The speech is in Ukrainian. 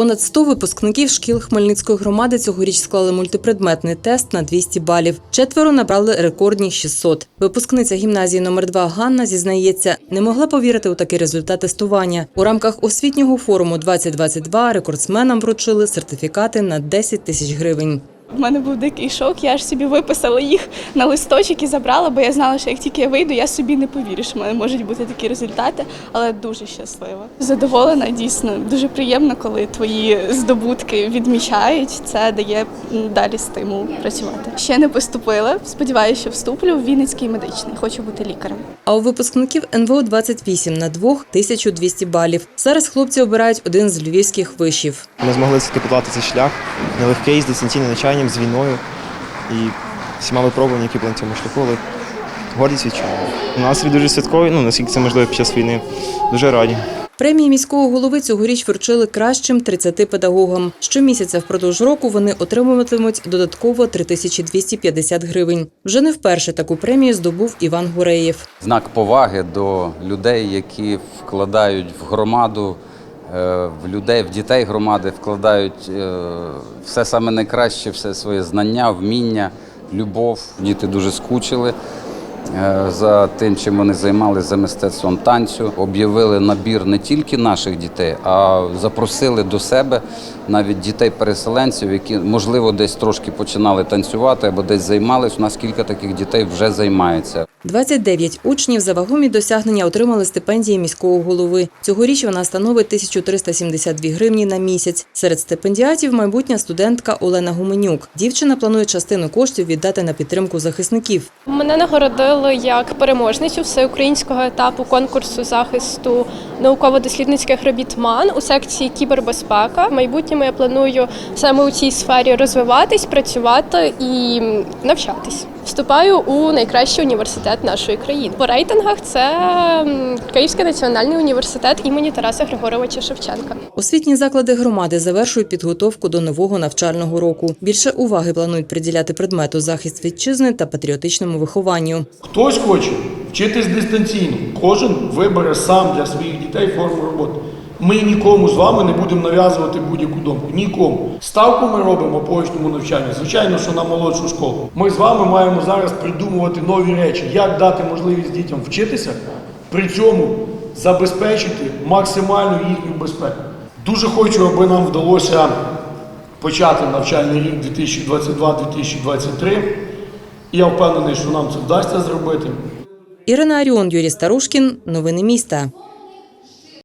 Понад 100 випускників шкіл Хмельницької громади цьогоріч склали мультипредметний тест на 200 балів. Четверо набрали рекордні 600. Випускниця гімназії номер 2 Ганна зізнається, не могла повірити у такий результат тестування. У рамках освітнього форуму 2022 рекордсменам вручили сертифікати на 10 тисяч гривень. У мене був дикий шок. Я ж собі виписала їх на листочок і забрала, бо я знала, що як тільки я вийду, я собі не повірю, що в мене можуть бути такі результати, але дуже щаслива. Задоволена, дійсно. Дуже приємно, коли твої здобутки відмічають. Це дає далі стимул працювати. Ще не поступила. Сподіваюся, що вступлю в Вінницький медичний. Хочу бути лікарем. А у випускників НВО 28 на двох 1200 балів. Зараз хлопці обирають один з львівських вишів. Ми змогли все-таки цей шлях нелегкий з дистанційним навчанням, з війною і всіма випробуваннями, які були на цьому шляху, але гордість відчуваємо. Настрій дуже святковий, ну наскільки це можливо під час війни. Дуже раді. Премії міського голови цьогоріч вручили кращим 30 педагогам. Щомісяця впродовж року вони отримуватимуть додатково 3250 гривень. Вже не вперше таку премію здобув Іван Гуреєв. знак поваги до людей, які вкладають в громаду, в людей, в дітей громади, вкладають е, все саме найкраще, все своє знання, вміння, любов. Діти дуже скучили. е, За тим, чим вони займалися за мистецтвом танцю, об'явили набір не тільки наших дітей, а запросили до себе навіть дітей-переселенців, які можливо десь трошки починали танцювати або десь займались. У нас кілька таких дітей вже займається. 29 учнів за вагомі досягнення отримали стипендії міського голови. Цьогоріч вона становить 1372 гривні на місяць. Серед стипендіатів майбутня студентка Олена Гуменюк. Дівчина планує частину коштів віддати на підтримку захисників. Мене нагородили як переможницю всеукраїнського етапу конкурсу захисту науково-дослідницьких робіт МАН у секції кібербезпека. Майбутньому я планую саме у цій сфері розвиватись, працювати і навчатись. Вступаю у найкращий університет нашої країни. По рейтингах це Київський національний університет імені Тараса Григоровича Шевченка. Освітні заклади громади завершують підготовку до нового навчального року. Більше уваги планують приділяти предмету захист вітчизни та патріотичному вихованню. Хтось хоче вчитись дистанційно. Кожен вибере сам для своїх дітей форму роботи. Ми нікому з вами не будемо нав'язувати будь-яку думку. Нікому. Ставку ми робимо по очному навчанню. Звичайно, що на молодшу школу. Ми з вами маємо зараз придумувати нові речі, як дати можливість дітям вчитися, при цьому забезпечити максимальну їхню безпеку. Дуже хочу, аби нам вдалося почати навчальний рік 2022-2023. Я впевнений, що нам це вдасться зробити. Ірина Аріон, Юрій Старушкін. Новини міста.